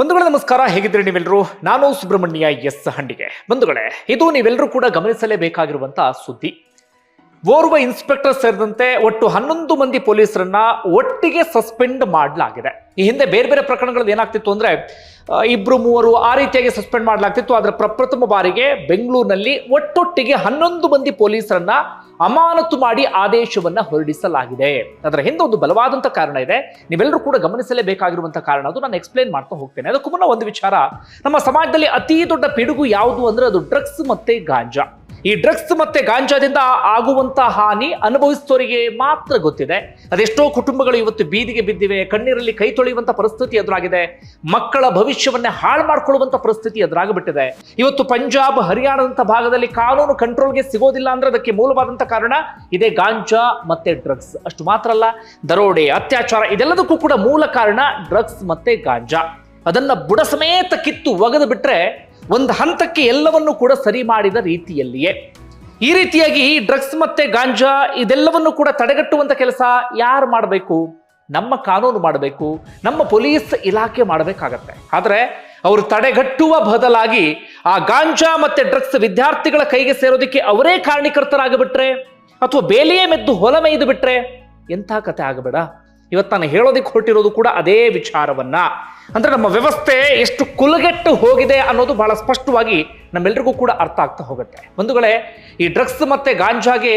ಬಂಧುಗಳೇ ನಮಸ್ಕಾರ. ಹೇಗಿದ್ರೆ ನೀವೆಲ್ಲರೂ? ನಾನು ಸುಬ್ರಹ್ಮಣ್ಯ ಎಸ್ ಹಂಡಿಗೆ. ಬಂಧುಗಳೇ ಇದು ನೀವೆಲ್ಲರೂ ಕೂಡ ಗಮನಿಸಲೇಬೇಕಾಗಿರುವಂತಹ ಸುದ್ದಿ. ಓರ್ವ ಇನ್ಸ್ಪೆಕ್ಟರ್ ಸೇರಿದಂತೆ ಒಟ್ಟು ಹನ್ನೊಂದು ಮಂದಿ ಪೊಲೀಸರನ್ನ ಒಟ್ಟಿಗೆ ಸಸ್ಪೆಂಡ್ ಮಾಡಲಾಗಿದೆ. ಈ ಹಿಂದೆ ಬೇರೆ ಬೇರೆ ಪ್ರಕರಣಗಳಲ್ಲಿ ಏನಾಗ್ತಿತ್ತು ಅಂದ್ರೆ ಇಬ್ರು ಮೂವರು ಆ ರೀತಿಯಾಗಿ ಸಸ್ಪೆಂಡ್ ಮಾಡಲಾಗ್ತಿತ್ತು. ಆದ್ರೆ ಪ್ರಪ್ರಥಮ ಬಾರಿಗೆ ಬೆಂಗಳೂರಿನಲ್ಲಿ ಒಟ್ಟೊಟ್ಟಿಗೆ ಹನ್ನೊಂದು ಮಂದಿ ಪೊಲೀಸರನ್ನ ಅಮಾನತು ಮಾಡಿ ಆದೇಶವನ್ನ ಹೊರಡಿಸಲಾಗಿದೆ. ಅದರ ಹಿಂದೆ ಒಂದು ಬಲವಾದಂತ ಕಾರಣ ಇದೆ. ನೀವೆಲ್ಲರೂ ಕೂಡ ಗಮನಿಸಲೇಬೇಕಾಗಿರುವಂತಹ ಕಾರಣ ಅದು. ನಾನು ಎಕ್ಸ್ಪ್ಲೇನ್ ಮಾಡ್ತಾ ಹೋಗ್ತೇನೆ. ಅದಕ್ಕೂ ಮುನ್ನ ಒಂದು ವಿಚಾರ. ನಮ್ಮ ಸಮಾಜದಲ್ಲಿ ಅತಿ ದೊಡ್ಡ ಪಿಡುಗು ಯಾವುದು ಅಂದ್ರೆ ಅದು ಡ್ರಗ್ಸ್ ಮತ್ತೆ ಗಾಂಜಾ. ಈ ಡ್ರಗ್ಸ್ ಮತ್ತೆ ಗಾಂಜಾದಿಂದ ಆಗುವಂತ ಹಾನಿ ಅನುಭವಿಸುವವರಿಗೆ ಮಾತ್ರ ಗೊತ್ತಿದೆ. ಅದೆಷ್ಟೋ ಕುಟುಂಬಗಳು ಇವತ್ತು ಬೀದಿಗೆ ಬಿದ್ದಿವೆ, ಕಣ್ಣೀರಲ್ಲಿ ಕೈ ತೊಳೆಯುವಂತ ಪರಿಸ್ಥಿತಿ ಎದುರಾಗಿದೆ. ಮಕ್ಕಳ ಭವಿಷ್ಯವನ್ನೇ ಹಾಳು ಮಾಡ್ಕೊಳ್ಳುವಂತ ಪರಿಸ್ಥಿತಿ ಎದುರಾಗಿಬಿಟ್ಟಿದೆ. ಇವತ್ತು ಪಂಜಾಬ್, ಹರಿಯಾಣದಂತ ಭಾಗದಲ್ಲಿ ಕಾನೂನು ಕಂಟ್ರೋಲ್ಗೆ ಸಿಗೋದಿಲ್ಲ ಅಂದ್ರೆ ಅದಕ್ಕೆ ಮೂಲವಾದಂತ ಕಾರಣ ಇದೇ ಗಾಂಜಾ ಮತ್ತೆ ಡ್ರಗ್ಸ್. ಅಷ್ಟು ಮಾತ್ರ ಅಲ್ಲ, ದರೋಡೆ, ಅತ್ಯಾಚಾರ ಇದೆಲ್ಲದಕ್ಕೂ ಕೂಡ ಮೂಲ ಕಾರಣ ಡ್ರಗ್ಸ್ ಮತ್ತೆ ಗಾಂಜಾ. ಅದನ್ನ ಬುಡ ಸಮೇತ ಕಿತ್ತು ಒಗೆದು ಬಿಟ್ರೆ ಒಂದು ಹಂತಕ್ಕೆ ಎಲ್ಲವನ್ನು ಕೂಡ ಸರಿ ಮಾಡಿದ ರೀತಿಯಲ್ಲಿಯೇ. ಈ ರೀತಿಯಾಗಿ ಡ್ರಗ್ಸ್ ಮತ್ತೆ ಗಾಂಜಾ ಇದೆಲ್ಲವನ್ನು ಕೂಡ ತಡೆಗಟ್ಟುವಂತ ಕೆಲಸ ಯಾರು ಮಾಡಬೇಕು? ನಮ್ಮ ಕಾನೂನು ಮಾಡಬೇಕು, ನಮ್ಮ ಪೊಲೀಸ್ ಇಲಾಖೆ ಮಾಡಬೇಕಾಗತ್ತೆ. ಆದರೆ ಅವರು ತಡೆಗಟ್ಟುವ ಬದಲಾಗಿ ಆ ಗಾಂಜಾ ಮತ್ತೆ ಡ್ರಗ್ಸ್ ವಿದ್ಯಾರ್ಥಿಗಳ ಕೈಗೆ ಸೇರೋದಕ್ಕೆ ಅವರೇ ಕಾರಣೀಕರ್ತರಾಗಿಬಿಟ್ರೆ ಅಥವಾ ಬೇಲಿಯೇ ಮೆದ್ದು ಹೊಲ ಮೈದು ಬಿಟ್ರೆ ಎಂಥ ಕತೆ ಆಗಬೇಡ? ಇವತ್ತು ನಾನು ಹೇಳೋದಕ್ಕೆ ಹೊರಟಿರೋದು ಕೂಡ ಅದೇ ವಿಚಾರವನ್ನ. ಅಂದ್ರೆ ನಮ್ಮ ವ್ಯವಸ್ಥೆ ಎಷ್ಟು ಕುಲಗೆಟ್ಟು ಹೋಗಿದೆ ಅನ್ನೋದು ಬಹಳ ಸ್ಪಷ್ಟವಾಗಿ ನಮ್ಮೆಲ್ರಿಗೂ ಕೂಡ ಅರ್ಥ ಆಗ್ತಾ ಹೋಗುತ್ತೆ. ಬಂಧುಗಳೇ, ಈ ಡ್ರಗ್ಸ್ ಮತ್ತೆ ಗಾಂಜಾಗೆ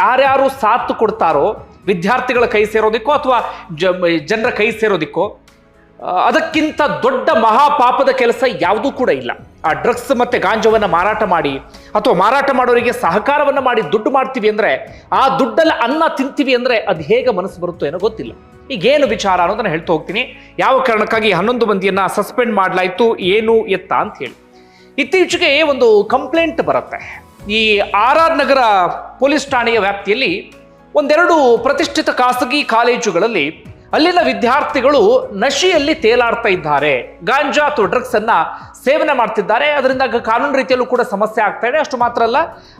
ಯಾರ್ಯಾರು ಸಾಥ್ ಕೊಡ್ತಾರೋ, ವಿದ್ಯಾರ್ಥಿಗಳ ಕೈ ಸೇರೋದಿಕ್ಕೋ ಅಥವಾ ಜನರ ಕೈ ಸೇರೋದಿಕ್ಕೋ ಅದಕ್ಕಿಂತ ದೊಡ್ಡ ಮಹಾಪಾಪದ ಕೆಲಸ ಯಾವುದೂ ಕೂಡ ಇಲ್ಲ. ಆ ಡ್ರಗ್ಸ್ ಮತ್ತು ಗಾಂಜವನ್ನು ಮಾರಾಟ ಮಾಡಿ ಅಥವಾ ಮಾರಾಟ ಮಾಡೋರಿಗೆ ಸಹಕಾರವನ್ನು ಮಾಡಿ ದುಡ್ಡು ಮಾಡ್ತೀವಿ ಅಂದರೆ, ಆ ದುಡ್ಡಲ್ಲಿ ಅನ್ನ ತಿಂತೀವಿ ಅಂದರೆ ಅದು ಹೇಗೆ ಮನಸ್ಸು ಬರುತ್ತೋ ಏನೋ ಗೊತ್ತಿಲ್ಲ. ಈಗೇನು ವಿಚಾರ ಅನ್ನೋದನ್ನು ಹೇಳ್ತಾ ಹೋಗ್ತೀನಿ. ಯಾವ ಕಾರಣಕ್ಕಾಗಿ ಹನ್ನೊಂದು ಮಂದಿಯನ್ನು ಸಸ್ಪೆಂಡ್ ಮಾಡಲಾಯಿತು, ಏನು ಎತ್ತ ಅಂತ ಹೇಳಿ. ಇತ್ತೀಚೆಗೆ ಒಂದು ಕಂಪ್ಲೇಂಟ್ ಬರುತ್ತೆ. ಈ ಆರ್ ಆರ್ ನಗರ ಪೊಲೀಸ್ ಠಾಣೆಯ ವ್ಯಾಪ್ತಿಯಲ್ಲಿ ಒಂದೆರಡು ಪ್ರತಿಷ್ಠಿತ ಖಾಸಗಿ ಕಾಲೇಜುಗಳಲ್ಲಿ ಅಲ್ಲಿನ ವಿದ್ಯಾರ್ಥಿಗಳು ನಶೆಯಲ್ಲಿ ತೇಲಾಡ್ತಾ ಇದ್ದಾರೆ. ಗಾಂಜಾ ಅಥವಾ ಡ್ರಗ್ಸ್ ಅನ್ನ ಸೇವನೆ ಮಾಡ್ತಿದ್ದಾರೆ. ಅದರಿಂದ ಕಾನೂನು ರೀತಿಯಲ್ಲೂ ಕೂಡ ಸಮಸ್ಯೆ ಆಗ್ತಾ ಇದೆ. ಅಷ್ಟು ಮಾತ್ರ ಅಲ್ಲ,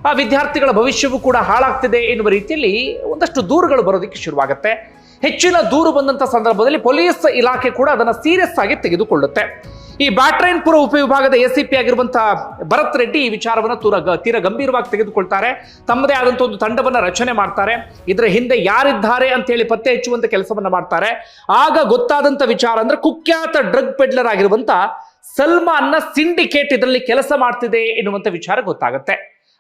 ಆ ವಿದ್ಯಾರ್ಥಿಗಳ ಭವಿಷ್ಯವೂ ಕೂಡ ಹಾಳಾಗ್ತಿದೆ ಎನ್ನುವ ರೀತಿಯಲ್ಲಿ ಒಂದಷ್ಟು ದೂರುಗಳು ಬರೋದಕ್ಕೆ ಶುರುವಾಗುತ್ತೆ. ಹೆಚ್ಚಿನ ದೂರು ಬಂದಂತ ಸಂದರ್ಭದಲ್ಲಿ ಪೊಲೀಸ್ ಇಲಾಖೆ ಕೂಡ ಅದನ್ನು ಸೀರಿಯಸ್ ಆಗಿ ತೆಗೆದುಕೊಳ್ಳುತ್ತೆ. ಈ ಬ್ಯಾಟ್ರೈನ್ಪುರ ಉಪವಿಭಾಗದ ಎ ಸಿ ಪಿ ಆಗಿರುವಂತಹ ಭರತ್ ರೆಡ್ಡಿ ಈ ವಿಚಾರವನ್ನು ತೀರ ತೀರ ಗಂಭೀರವಾಗಿ ತೆಗೆದುಕೊಳ್ತಾರೆ. ತಮ್ಮದೇ ಆದಂತಹ ಒಂದು ತಂಡವನ್ನು ರಚನೆ ಮಾಡ್ತಾರೆ. ಇದರ ಹಿಂದೆ ಯಾರಿದ್ದಾರೆ ಅಂತ ಹೇಳಿ ಪತ್ತೆ ಹಚ್ಚುವಂತ ಕೆಲಸವನ್ನ ಮಾಡ್ತಾರೆ. ಆಗ ಗೊತ್ತಾದಂತ ವಿಚಾರ ಅಂದ್ರೆ ಕುಖ್ಯಾತ ಡ್ರಗ್ ಪೆಡ್ಲರ್ ಆಗಿರುವಂತ ಸಲ್ಮಾನ್ನ ಸಿಂಡಿಕೇಟ್ ಇದರಲ್ಲಿ ಕೆಲಸ ಮಾಡ್ತಿದೆ ಎನ್ನುವಂತ ವಿಚಾರ ಗೊತ್ತಾಗುತ್ತೆ.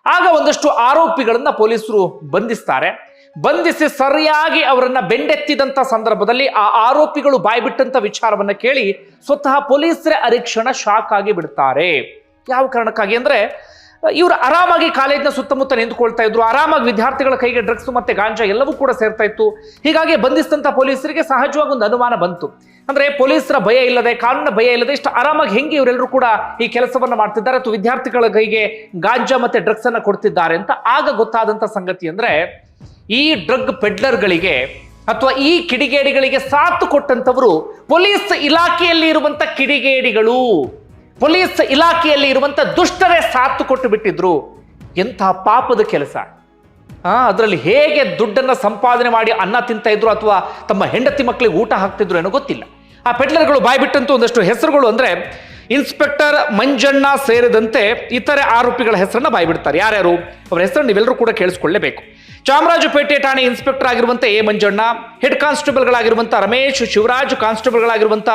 ಆಗ ಒಂದಷ್ಟು ಆರೋಪಿಗಳನ್ನ ಪೊಲೀಸರು ಬಂಧಿಸ್ತಾರೆ. ಬಂಧಿಸಿ ಸರಿಯಾಗಿ ಅವರನ್ನ ಬೆಂಡೆತ್ತಿದಂತ ಸಂದರ್ಭದಲ್ಲಿ ಆ ಆರೋಪಿಗಳು ಬಾಯ್ಬಿಟ್ಟಂತ ವಿಚಾರವನ್ನ ಕೇಳಿ ಸ್ವತಃ ಪೊಲೀಸರೇ ಅರಿಕ್ಷಣ ಶಾಕ್ ಆಗಿ ಬಿಡ್ತಾರೆ. ಯಾವ ಕಾರಣಕ್ಕಾಗಿ ಅಂದ್ರೆ, ಇವರು ಆರಾಮಾಗಿ ಕಾಲೇಜಿನ ಸುತ್ತಮುತ್ತ ನಿಂತ್ಕೊಳ್ತಾ ಇದ್ರು, ಆರಾಮಾಗಿ ವಿದ್ಯಾರ್ಥಿಗಳ ಕೈಗೆ ಡ್ರಗ್ಸ್ ಮತ್ತೆ ಗಾಂಜಾ ಎಲ್ಲವೂ ಕೂಡ ಸೇರ್ತಾ ಇತ್ತು. ಹೀಗಾಗಿ ಬಂಧಿಸಿದಂತ ಪೊಲೀಸರಿಗೆ ಸಹಜವಾಗಿ ಒಂದು ಅನುಮಾನ ಬಂತು. ಅಂದ್ರೆ ಪೊಲೀಸರ ಭಯ ಇಲ್ಲದೆ ಕಾನೂನ ಭಯ ಇಲ್ಲದೆ ಇಷ್ಟು ಆರಾಮಾಗಿ ಹೆಂಗೆ ಇವರೆಲ್ಲರೂ ಕೂಡ ಈ ಕೆಲಸವನ್ನ ಮಾಡ್ತಿದ್ದಾರೆ ಅಥವಾ ವಿದ್ಯಾರ್ಥಿಗಳ ಕೈಗೆ ಗಾಂಜಾ ಮತ್ತೆ ಡ್ರಗ್ಸ್ ಅನ್ನ ಕೊಡ್ತಿದ್ದಾರೆ ಅಂತ ಆಗ ಗೊತ್ತಾದಂತ ಸಂಗತಿ ಅಂದ್ರೆ ಈ ಡ್ರಗ್ ಪೆಡ್ಲರ್ಗಳಿಗೆ ಅಥವಾ ಈ ಕಿಡಿಗೇಡಿಗಳಿಗೆ ಸಾಥ್ ಕೊಟ್ಟಂತವರು ಪೊಲೀಸ್ ಇಲಾಖೆಯಲ್ಲಿ ಇರುವಂತ ಕಿಡಿಗೇಡಿಗಳು. ಪೊಲೀಸ್ ಇಲಾಖೆಯಲ್ಲಿ ಇರುವಂತ ದುಷ್ಟರೇ ಸಾಥ್ ಕೊಟ್ಟು ಬಿಟ್ಟಿದ್ರು. ಎಂತಹ ಪಾಪದ ಕೆಲಸ. ಅದರಲ್ಲಿ ಹೇಗೆ ದುಡ್ಡನ್ನ ಸಂಪಾದನೆ ಮಾಡಿ ಅನ್ನ ತಿಂತ ಇದ್ರು ಅಥವಾ ತಮ್ಮ ಹೆಂಡತಿ ಮಕ್ಕಳಿಗೆ ಊಟ ಹಾಕ್ತಿದ್ರು ಏನೋ ಗೊತ್ತಿಲ್ಲ. ಆ ಪೆಡ್ಲರ್ಗಳು ಬಾಯ್ಬಿಟ್ಟಂತೂ ಒಂದಷ್ಟು ಹೆಸರುಗಳು ಅಂದ್ರೆ ಇನ್ಸ್ಪೆಕ್ಟರ್ ಮಂಜಣ್ಣ ಸೇರಿದಂತೆ ಇತರೆ ಆರೋಪಿಗಳ ಹೆಸರನ್ನ ಬಾಯ್ಬಿಡ್ತಾರೆ. ಯಾರ್ಯಾರು? ಅವರ ಹೆಸರನ್ನು ನೀವೆಲ್ಲರೂ ಕೂಡ ಕೇಳಿಸ್ಕೊಳ್ಳೇಬೇಕು. ಚಾಮರಾಜಪೇಟೆ ಠಾಣೆ ಇನ್ಸ್ಪೆಕ್ಟರ್ ಆಗಿರುವಂತ ಎ ಮಂಜಣ್ಣ, ಹೆಡ್ ಕಾನ್ಸ್ಟೇಬಲ್ಗಳಾಗಿರುವಂತ ರಮೇಶ್, ಶಿವರಾಜ್ ಕಾನ್ಸ್ಟೇಬಲ್ಗಳಾಗಿರುವಂತ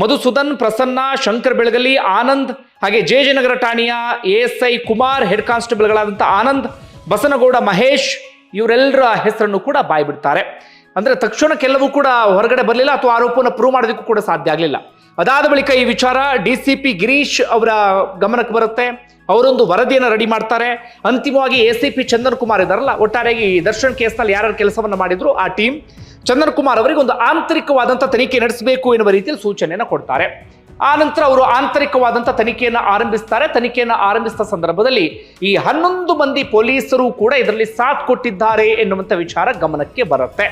ಮಧುಸೂದನ್, ಪ್ರಸನ್ನ, ಶಂಕರ್ ಬೆಳಗಲಿ, ಆನಂದ್, ಹಾಗೆ ಜೆ ಜಯನಗರ ಠಾಣೆಯ ಎಸ್ ಐ ಕುಮಾರ್, ಹೆಡ್ ಕಾನ್ಸ್ಟೇಬಲ್ಗಳಾದಂಥ ಆನಂದ್, ಬಸನಗೌಡ ಮಹೇಶ್, ಇವರೆಲ್ಲರ ಹೆಸರನ್ನು ಕೂಡ ಬಾಯ್ಬಿಡ್ತಾರೆ. ಅಂದ್ರೆ ಕೆಲವು ಕೂಡ ಹೊರಗಡೆ ಬರಲಿಲ್ಲ ಅಥವಾ ಆರೋಪವನ್ನು ಪ್ರೂವ್ ಮಾಡೋದಕ್ಕೂ ಕೂಡ ಸಾಧ್ಯ ಆಗಲಿಲ್ಲ. ಅದಾದ ಬಳಿಕ ಈ ವಿಚಾರ ಡಿ ಸಿ ಪಿ ಗಿರೀಶ್ ಅವರ ಗಮನಕ್ಕೆ ಬರುತ್ತೆ. ಅವರೊಂದು ವರದಿಯನ್ನು ರೆಡಿ ಮಾಡ್ತಾರೆ. ಅಂತಿಮವಾಗಿ A C P Chandan Kumar ಇದಾರಲ್ಲ, ಒಟ್ಟಾರೆಯಾಗಿ ದರ್ಶನ್ ಕೇಸ್ನಲ್ಲಿ ಯಾರ್ಯಾರು ಕೆಲಸವನ್ನು ಮಾಡಿದ್ರು ಆ ಟೀಮ್ ಚಂದನ್ ಕುಮಾರ್ ಅವರಿಗೆ ಒಂದು ಆಂತರಿಕವಾದಂಥ ತನಿಖೆ ನಡೆಸಬೇಕು ಎನ್ನುವ ರೀತಿಯಲ್ಲಿ ಸೂಚನೆಯನ್ನು ಕೊಡ್ತಾರೆ. ಆ ನಂತರ ಅವರು ಆಂತರಿಕವಾದಂಥ ತನಿಖೆಯನ್ನು ಆರಂಭಿಸ್ತಾರೆ. ತನಿಖೆಯನ್ನು ಆರಂಭಿಸಿದ ಸಂದರ್ಭದಲ್ಲಿ ಈ ಹನ್ನೊಂದು ಮಂದಿ ಪೊಲೀಸರು ಕೂಡ ಇದರಲ್ಲಿ ಸಾಥ್ ಕೊಟ್ಟಿದ್ದಾರೆ ಎನ್ನುವಂಥ ವಿಚಾರ ಗಮನಕ್ಕೆ ಬರುತ್ತೆ.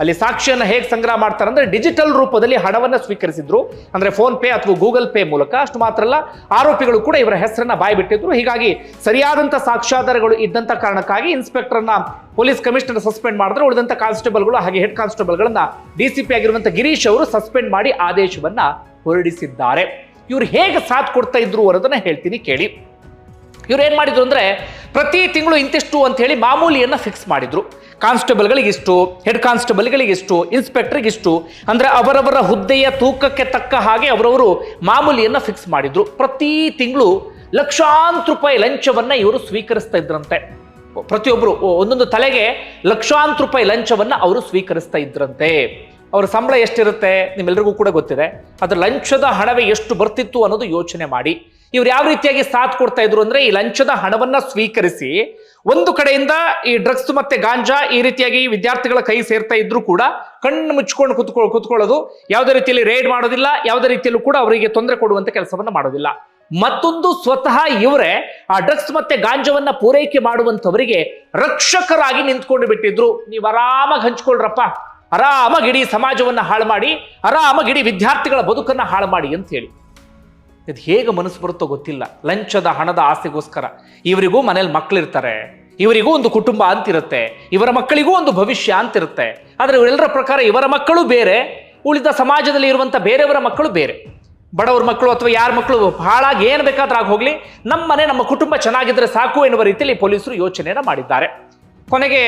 ಅಲ್ಲಿ ಸಾಕ್ಷಿಯನ್ನು ಹೇಗೆ ಸಂಗ್ರಹ ಮಾಡ್ತಾರೆ ಅಂದ್ರೆ ಡಿಜಿಟಲ್ ರೂಪದಲ್ಲಿ ಹಣವನ್ನು ಸ್ವೀಕರಿಸಿದ್ರು. ಅಂದ್ರೆ ಫೋನ್ ಪೇ ಅಥವಾ ಗೂಗಲ್ ಪೇ ಮೂಲಕ. ಅಷ್ಟು ಮಾತ್ರ ಅಲ್ಲ, ಆರೋಪಿಗಳು ಕೂಡ ಇವರ ಹೆಸರನ್ನ ಬಾಯ್ಬಿಟ್ಟಿದ್ರು. ಹೀಗಾಗಿ ಸರಿಯಾದಂತ ಸಾಕ್ಷ್ಯಾಧಾರಗಳು ಇದ್ದಂತ ಕಾರಣಕ್ಕಾಗಿ ಇನ್ಸ್ಪೆಕ್ಟರ್ನ ಪೊಲೀಸ್ ಕಮಿಷನರ್ ಸಸ್ಪೆಂಡ್ ಮಾಡಿದ್ರೆ. ಉಳಿದಂತ ಕಾನ್ಸ್ಟೇಬಲ್ಗಳು ಹಾಗೆ ಹೆಡ್ ಕಾನ್ಸ್ಟೇಬಲ್ಗಳನ್ನ ಡಿ ಸಿ ಪಿ ಗಿರೀಶ್ ಅವರು ಸಸ್ಪೆಂಡ್ ಮಾಡಿ ಆದೇಶವನ್ನ ಹೊರಡಿಸಿದ್ದಾರೆ. ಇವ್ರು ಹೇಗೆ ಸಾಥ್ ಕೊಡ್ತಾ ಇದ್ರು ಅನ್ನೋದನ್ನ ಹೇಳ್ತೀನಿ, ಕೇಳಿ. ಇವ್ರು ಏನ್ ಮಾಡಿದ್ರು ಅಂದ್ರೆ ಪ್ರತಿ ತಿಂಗಳು ಇಂತಿಷ್ಟು ಅಂತ ಹೇಳಿ ಮಾಮೂಲಿಯನ್ನ ಫಿಕ್ಸ್ ಮಾಡಿದ್ರು. ಕಾನ್ಸ್ಟೇಬಲ್ಗಳಿಗೆ ಇಷ್ಟು, ಹೆಡ್ ಕಾನ್ಸ್ಟೇಬಲ್ಗಳಿಗೆ ಇಷ್ಟು, ಇನ್ಸ್ಪೆಕ್ಟರ್ಗೆ ಇಷ್ಟು, ಅಂದರೆ ಅವರವರ ಹುದ್ದೆಯ ತೂಕಕ್ಕೆ ತಕ್ಕ ಹಾಗೆ ಅವರವರು ಮಾಮೂಲಿಯನ್ನು ಫಿಕ್ಸ್ ಮಾಡಿದ್ರು. ಪ್ರತಿ ತಿಂಗಳು ಲಕ್ಷಾಂತರ ರೂಪಾಯಿ ಲಂಚವನ್ನು ಇವರು ಸ್ವೀಕರಿಸ್ತಾ ಇದ್ರಂತೆ. ಪ್ರತಿಯೊಬ್ಬರು ಒಂದೊಂದು ತಲೆಗೆ ಲಕ್ಷಾಂತರ ರೂಪಾಯಿ ಲಂಚವನ್ನು ಅವರು ಸ್ವೀಕರಿಸ್ತಾ ಇದ್ರಂತೆ. ಅವರ ಸಂಬಳ ಎಷ್ಟಿರುತ್ತೆ ನಿಮ್ಮೆಲ್ಲರಿಗೂ ಕೂಡ ಗೊತ್ತಿದೆ. ಅದರ ಲಂಚದ ಹಣವೇ ಎಷ್ಟು ಬರ್ತಿತ್ತು ಅನ್ನೋದು ಯೋಚನೆ ಮಾಡಿ. ಇವ್ರು ಯಾವ ರೀತಿಯಾಗಿ ಸಾಥ್ ಕೊಡ್ತಾ ಇದ್ರು ಅಂದ್ರೆ ಈ ಲಂಚದ ಹಣವನ್ನ ಸ್ವೀಕರಿಸಿ ಒಂದು ಕಡೆಯಿಂದ ಈ ಡ್ರಗ್ಸ್ ಮತ್ತೆ ಗಾಂಜಾ ಈ ರೀತಿಯಾಗಿ ವಿದ್ಯಾರ್ಥಿಗಳ ಕೈ ಸೇರ್ತಾ ಇದ್ರು ಕೂಡ ಕಣ್ಣು ಮುಚ್ಕೊಂಡು ಕುತ್ಕೊ, ಕುತ್ಕೊಳ್ಳೋದು ಯಾವುದೇ ರೀತಿಯಲ್ಲಿ ರೇಡ್ ಮಾಡೋದಿಲ್ಲ, ಯಾವುದೇ ರೀತಿಯಲ್ಲೂ ಕೂಡ ಅವರಿಗೆ ತೊಂದರೆ ಕೊಡುವಂತ ಕೆಲಸವನ್ನ ಮಾಡೋದಿಲ್ಲ. ಮತ್ತೊಂದು ಸ್ವತಃ ಇವರೇ ಆ ಡ್ರಗ್ಸ್ ಮತ್ತೆ ಗಾಂಜವನ್ನ ಪೂರೈಕೆ ಮಾಡುವಂತವರಿಗೆ ರಕ್ಷಕರಾಗಿ ನಿಂತ್ಕೊಂಡು ಬಿಟ್ಟಿದ್ರು. ನೀವು ಆರಾಮಾಗಿ ಹಂಚ್ಕೊಳ್ರಪ್ಪ. ಆರಾಮಾಗಿ ಇಡೀ ಸಮಾಜವನ್ನ ಹಾಳು ಮಾಡಿ ಆರಾಮಾಗಿ ಇಡೀ ವಿದ್ಯಾರ್ಥಿಗಳ ಬದುಕನ್ನ ಹಾಳು ಮಾಡಿ ಅಂತ ಹೇಳಿ. ಇದು ಹೇಗೆ ಮನಸ್ಸು ಬರುತ್ತೋ ಗೊತ್ತಿಲ್ಲ. ಲಂಚದ, ಹಣದ ಆಸೆಗೋಸ್ಕರ. ಇವರಿಗೂ ಮನೇಲಿ ಮಕ್ಕಳಿರ್ತಾರೆ ಇವರಿಗೂ ಒಂದು ಕುಟುಂಬ ಅಂತಿರುತ್ತೆ. ಇವರ ಮಕ್ಕಳಿಗೂ ಒಂದು ಭವಿಷ್ಯ ಅಂತಿರುತ್ತೆ. ಆದರೆ ಇವರೆಲ್ಲರ ಪ್ರಕಾರ ಇವರ ಮಕ್ಕಳು ಬೇರೆ, ಉಳಿದ ಸಮಾಜದಲ್ಲಿ ಇರುವಂಥ ಬೇರೆಯವರ ಮಕ್ಕಳು ಬೇರೆ. ಬಡವ್ರ ಮಕ್ಕಳು ಅಥವಾ ಯಾರ ಮಕ್ಕಳು ಹಾಳಾಗಿ ಏನು ಬೇಕಾದ್ರೂ ಆಗಿ ಹೋಗ್ಲಿ. ನಮ್ಮ ಮನೆ ನಮ್ಮ ಕುಟುಂಬ ಚೆನ್ನಾಗಿದ್ರೆ ಸಾಕು ಎನ್ನುವ ರೀತಿಯಲ್ಲಿ ಪೊಲೀಸರು ಯೋಚನೆಯನ್ನು ಮಾಡಿದ್ದಾರೆ. ಕೊನೆಗೆ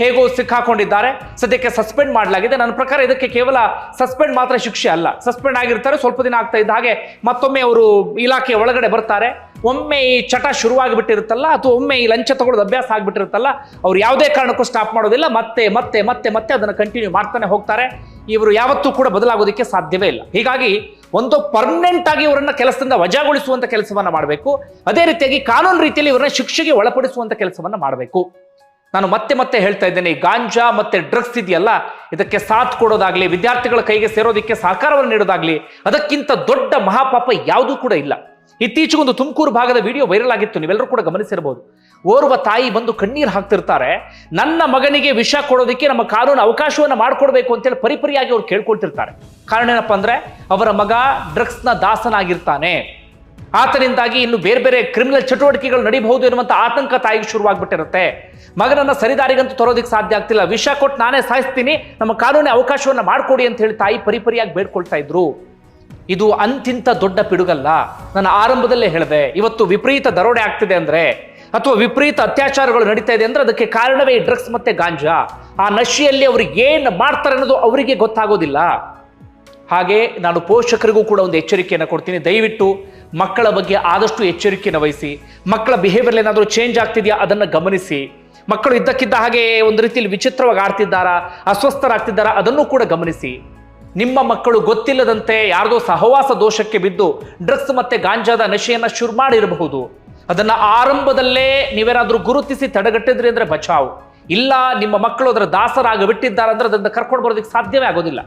ಹೇಗೋ ಸಿಕ್ಕಾಕೊಂಡಿದ್ದಾರೆ. ಸದ್ಯಕ್ಕೆ ಸಸ್ಪೆಂಡ್ ಮಾಡಲಾಗಿದೆ. ನನ್ನ ಪ್ರಕಾರ ಇದಕ್ಕೆ ಕೇವಲ ಸಸ್ಪೆಂಡ್ ಮಾತ್ರ ಶಿಕ್ಷೆ ಅಲ್ಲ. ಸಸ್ಪೆಂಡ್ ಆಗಿರ್ತಾರೆ, ಸ್ವಲ್ಪ ದಿನ ಆಗ್ತಾ ಇದ್ದ ಹಾಗೆ ಮತ್ತೊಮ್ಮೆ ಅವರು ಇಲಾಖೆ ಒಳಗಡೆ ಬರ್ತಾರೆ. ಒಮ್ಮೆ ಈ ಚಟ ಶುರುವಾಗಿ ಬಿಟ್ಟಿರುತ್ತಲ್ಲ ಅಥವಾ ಒಮ್ಮೆ ಈ ಲಂಚ ತಗೊಳ್ಳೋದು ಅಭ್ಯಾಸ ಆಗಿಬಿಟ್ಟಿರುತ್ತಲ್ಲ, ಅವ್ರು ಯಾವುದೇ ಕಾರಣಕ್ಕೂ ಸ್ಟಾಪ್ ಮಾಡೋದಿಲ್ಲ. ಮತ್ತೆ ಮತ್ತೆ ಮತ್ತೆ ಮತ್ತೆ ಅದನ್ನು ಕಂಟಿನ್ಯೂ ಮಾಡ್ತಾನೆ ಹೋಗ್ತಾರೆ. ಇವರು ಯಾವತ್ತೂ ಕೂಡ ಬದಲಾಗೋದಕ್ಕೆ ಸಾಧ್ಯವೇ ಇಲ್ಲ. ಹೀಗಾಗಿ ಒಂದು ಪರ್ಮನೆಂಟ್ ಆಗಿ ಇವರನ್ನ ಕೆಲಸದಿಂದ ವಜಾಗೊಳಿಸುವಂತ ಕೆಲಸವನ್ನ ಮಾಡಬೇಕು. ಅದೇ ರೀತಿಯಾಗಿ ಕಾನೂನು ರೀತಿಯಲ್ಲಿ ಇವರನ್ನ ಶಿಕ್ಷೆಗೆ ಒಳಪಡಿಸುವಂತ ಕೆಲಸವನ್ನ ಮಾಡಬೇಕು. ನಾನು ಮತ್ತೆ ಮತ್ತೆ ಹೇಳ್ತಾ ಇದ್ದೇನೆ ಗಾಂಜಾ ಮತ್ತೆ ಡ್ರಗ್ಸ್ ಇದೆಯಲ್ಲ, ಇದಕ್ಕೆ ಸಾಥ್ ಕೊಡೋದಾಗ್ಲಿ, ವಿದ್ಯಾರ್ಥಿಗಳ ಕೈಗೆ ಸೇರೋದಕ್ಕೆ ಸಹಕಾರವನ್ನು ನೀಡೋದಾಗ್ಲಿ, ಅದಕ್ಕಿಂತ ದೊಡ್ಡ ಮಹಾಪಾಪ ಯಾವುದೂ ಕೂಡ ಇಲ್ಲ. ಇತ್ತೀಚೆಗೊಂದು ತುಮಕೂರು ಭಾಗದ ವಿಡಿಯೋ ವೈರಲ್ ಆಗಿತ್ತು, ನೀವೆಲ್ಲರೂ ಕೂಡ ಗಮನಿಸಿರಬಹುದು. ಓರ್ವ ತಾಯಿ ಬಂದು ಕಣ್ಣೀರು ಹಾಕ್ತಿರ್ತಾರೆ, ನನ್ನ ಮಗನಿಗೆ ವಿಷ ಕೊಡೋದಕ್ಕೆ ನಮ್ಮ ಕಾನೂನು ಅವಕಾಶವನ್ನು ಮಾಡಿಕೊಡ್ಬೇಕು ಅಂತೇಳಿ ಪರಿಪರಿಯಾಗಿ ಅವ್ರು ಕೇಳ್ಕೊಳ್ತಿರ್ತಾರೆ. ಕಾರಣ ಏನಪ್ಪಾ ಅಂದ್ರೆ, ಅವರ ಮಗ ಡ್ರಗ್ಸ್ನ ದಾಸನಾಗಿರ್ತಾನೆ. ಆತನಿಂದಾಗಿ ಇನ್ನು ಬೇರೆ ಬೇರೆ ಕ್ರಿಮಿನಲ್ ಚಟುವಟಿಕೆಗಳು ನಡೀಬಹುದು ಎನ್ನುವಂತ ಆತಂಕ ತಾಯಿಗೆ ಶುರುವಾಗ್ಬಿಟ್ಟಿರುತ್ತೆ. ಮಗನನ್ನ ಸರಿದಾರಿಗಂತೂ ತರೋದಕ್ಕೆ ಸಾಧ್ಯ ಆಗ್ತಿಲ್ಲ. ವಿಷ ಕೊಟ್ಟು ನಾನೇ ಸಾಯಿಸ್ತೀನಿ. ನಮ್ಮ ಕಾನೂನಿನ ಅವಕಾಶವನ್ನು ಮಾಡಿಕೊಡಿ ಅಂತ ಹೇಳಿ ತಾಯಿ ಪರಿಪರಿಯಾಗಿ ಬೇಡ್ಕೊಳ್ತಾ ಇದ್ರು. ಇದು ಅಂತಿಂತ ದೊಡ್ಡ ಪಿಡುಗಲ್ಲ. ನಾನು ಆರಂಭದಲ್ಲೇ ಹೇಳಿದೆ, ಇವತ್ತು ವಿಪರೀತ ದರೋಡೆ ಆಗ್ತಿದೆ ಅಂದ್ರೆ, ಅಥವಾ ವಿಪರೀತ ಅತ್ಯಾಚಾರಗಳು ನಡೀತಾ ಇದೆ ಅಂದ್ರೆ ಅದಕ್ಕೆ ಕಾರಣವೇ ಈ ಡ್ರಗ್ಸ್ ಮತ್ತೆ ಗಾಂಜಾ. ಆ ನಶಿಯಲ್ಲಿ ಅವ್ರಿಗೆ ಏನು ಮಾಡ್ತಾರೆ ಅನ್ನೋದು ಅವರಿಗೆ ಗೊತ್ತಾಗೋದಿಲ್ಲ. ಹಾಗೆ ನಾನು ಪೋಷಕರಿಗೂ ಕೂಡ ಒಂದು ಎಚ್ಚರಿಕೆಯನ್ನು ಕೊಡ್ತೀನಿ. ದಯವಿಟ್ಟು ಮಕ್ಕಳ ಬಗ್ಗೆ ಆದಷ್ಟು ಎಚ್ಚರಿಕೆಯನ್ನು ವಹಿಸಿ ಮಕ್ಕಳ ಬಿಹೇವಿಯರ್ ಏನಾದರೂ ಚೇಂಜ್ ಆಗ್ತಿದೆಯಾ ಅದನ್ನು ಗಮನಿಸಿ. ಮಕ್ಕಳು ಇದ್ದಕ್ಕಿದ್ದ ಹಾಗೆ ಒಂದು ರೀತಿಯಲ್ಲಿ ವಿಚಿತ್ರವಾಗಿ ಆಡ್ತಿದ್ದಾರಾ, ಅಸ್ವಸ್ಥರಾಗ್ತಿದ್ದಾರಾ ಅದನ್ನು ಕೂಡ ಗಮನಿಸಿ. ನಿಮ್ಮ ಮಕ್ಕಳು ಗೊತ್ತಿಲ್ಲದಂತೆ ಯಾರ್ದೋ ಸಹವಾಸ ದೋಷಕ್ಕೆ ಬಿದ್ದು ಡ್ರಗ್ಸ್ ಮತ್ತೆ ಗಾಂಜಾದ ನಶೆಯನ್ನು ಶುರು ಮಾಡಿರಬಹುದು. ಅದನ್ನು ಆರಂಭದಲ್ಲೇ ನೀವೇನಾದರೂ ಗುರುತಿಸಿ ತಡೆಗಟ್ಟಿದ್ರಿ ಅಂದರೆ ಬಚಾವ್. ಇಲ್ಲ, ನಿಮ್ಮ ಮಕ್ಕಳು ಅದರ ದಾಸರಾಗಿ ಬಿಟ್ಟಿದ್ದಾರೆ ಅಂದ್ರೆ ಅದನ್ನು ಕರ್ಕೊಂಡು ಬರೋದಕ್ಕೆ ಸಾಧ್ಯವೇ ಆಗೋದಿಲ್ಲ.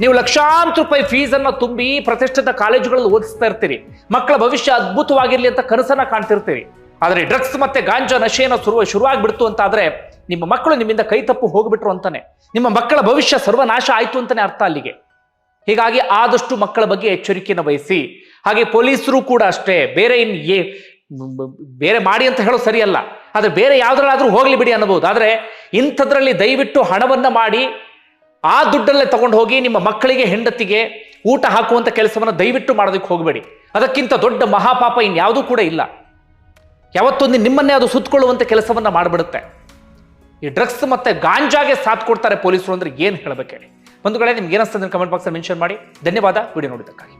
ನೀವು ಲಕ್ಷಾಂತರ ರೂಪಾಯಿ ಫೀಸ್ ಅನ್ನ ತುಂಬಿ ಪ್ರತಿಷ್ಠಿತ ಕಾಲೇಜುಗಳಲ್ಲಿ ಓದಿಸ್ತಾ ಇರ್ತೀರಿ. ಮಕ್ಕಳ ಭವಿಷ್ಯ ಅದ್ಭುತವಾಗಿರಲಿ ಅಂತ ಕನಸನ್ನ ಕಾಣ್ತಿರ್ತೀರಿ. ಆದರೆ ಡ್ರಗ್ಸ್ ಮತ್ತೆ ಗಾಂಜಾ ನಶೆಯನ್ನು ಶುರು ಶುರುವಾಗಿಬಿಡ್ತು ಅಂತ ಆದ್ರೆ ನಿಮ್ಮ ಮಕ್ಕಳು ನಿಮ್ಮಿಂದ ಕೈ ತಪ್ಪು ಹೋಗ್ಬಿಟ್ರು ಅಂತಾನೆ. ನಿಮ್ಮ ಮಕ್ಕಳ ಭವಿಷ್ಯ ಸರ್ವನಾಶ ಆಯ್ತು ಅಂತಾನೆ ಅರ್ಥ ಅಲ್ಲಿಗೆ. ಹೀಗಾಗಿ ಆದಷ್ಟು ಮಕ್ಕಳ ಬಗ್ಗೆ ಎಚ್ಚರಿಕೆಯನ್ನು ವಹಿಸಿ. ಹಾಗೆ ಪೊಲೀಸರು ಕೂಡ ಅಷ್ಟೇ. ಬೇರೆ ಇನ್ ಏ ಬೇರೆ ಮಾಡಿ ಅಂತ ಹೇಳೋ ಸರಿಯಲ್ಲ. ಆದ್ರೆ ಬೇರೆ ಯಾವ್ದ್ರಲ್ಲಾದ್ರೂ ಹೋಗ್ಲಿ ಬಿಡಿ ಅನ್ನಬಹುದು. ಆದ್ರೆ ಇಂಥದ್ರಲ್ಲಿ ದಯವಿಟ್ಟು ಹಣವನ್ನ ಮಾಡಿ ಆ ದುಡ್ಡಲ್ಲೇ ತಗೊಂಡು ಹೋಗಿ ನಿಮ್ಮ ಮಕ್ಕಳಿಗೆ, ಹೆಂಡತಿಗೆ ಊಟ ಹಾಕುವಂಥ ಕೆಲಸವನ್ನು ದಯವಿಟ್ಟು ಮಾಡೋದಕ್ಕೆ ಹೋಗಬೇಡಿ. ಅದಕ್ಕಿಂತ ದೊಡ್ಡ ಮಹಾಪಾಪ ಇನ್ಯಾವುದೂ ಕೂಡ ಇಲ್ಲ. ಯಾವತ್ತೊಂದು ನಿಮ್ಮನ್ನೇ ಅದು ಸುತ್ತಕೊಳ್ಳುವಂಥ ಕೆಲಸವನ್ನು ಮಾಡಿಬಿಡುತ್ತೆ. ಈ ಡ್ರಗ್ಸ್ ಮತ್ತೆ ಗಾಂಜಾಗೆ ಸಾಥ್ ಕೊಡ್ತಾರೆ ಪೊಲೀಸರು ಅಂದರೆ ಏನು ಹೇಳಬೇಕು ಹೇಳಿ. ಒಂದು ಕಡೆ ನಿಮ್ಗೆ ಏನಿಸ್ತದೆ ಕಮೆಂಟ್ ಬಾಕ್ಸ್ ಮೆನ್ಷನ್ ಮಾಡಿ. ಧನ್ಯವಾದ. ವಿಡಿಯೋ ನೋಡಿದ್ದಕ್ಕಾಗಿ.